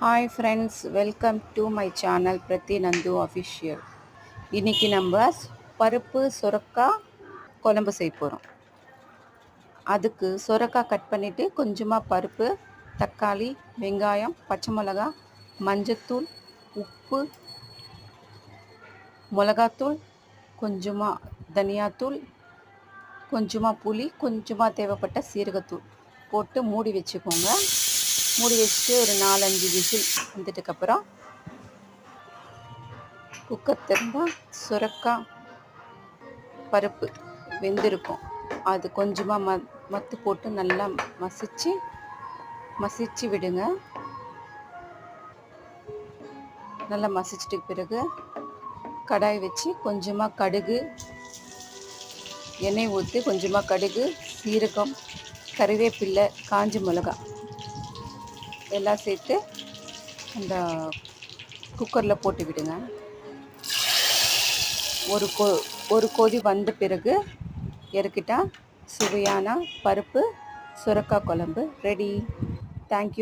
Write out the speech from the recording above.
Hi friends welcome to my channel Prathi Nandu official இன்றைக்கி நம்ம பருப்பு சுரக்காய் குழம்பு செய்ய போகிறோம் அதுக்கு சுரக்காய் கட் பண்ணிவிட்டு கொஞ்சமாக பருப்பு தக்காளி வெங்காயம் பச்சை மிளகா மஞ்சத்தூள் உப்பு மிளகாத்தூள் கொஞ்சமாக தனியாத்தூள் கொஞ்சமாக புளி கொஞ்சமாக தேவைப்பட்ட சீரகத்தூள் போட்டு மூடி வச்சுக்கோங்க. மூடி வச்சுட்டு ஒரு நாலஞ்சு விசில் வந்துட்டுக்கப்புறம் குக்கர் திறந்தால் சுரக்காய் பருப்பு வெந்திருக்கும். அது கொஞ்சமாக ம மத்து போட்டு நல்லா மசிச்சு மசித்து விடுங்க. நல்லா மசிச்சிட்டு பிறகு கடாய் வச்சு கொஞ்சமாக கடுகு எண்ணெய் ஊற்றி கொஞ்சமாக கடுகு சீரகம் கருவேப்பில்லை காஞ்ச மிளகா எல்லாம் சேர்த்து அந்த குக்கரில் போட்டு விடுங்க. ஒரு கொ ஒரு கொதி வந்த பிறகு இறக்கிட்டால் சுவையான பருப்பு சுரக்காய் குழம்பு ரெடி தேங்க்யூ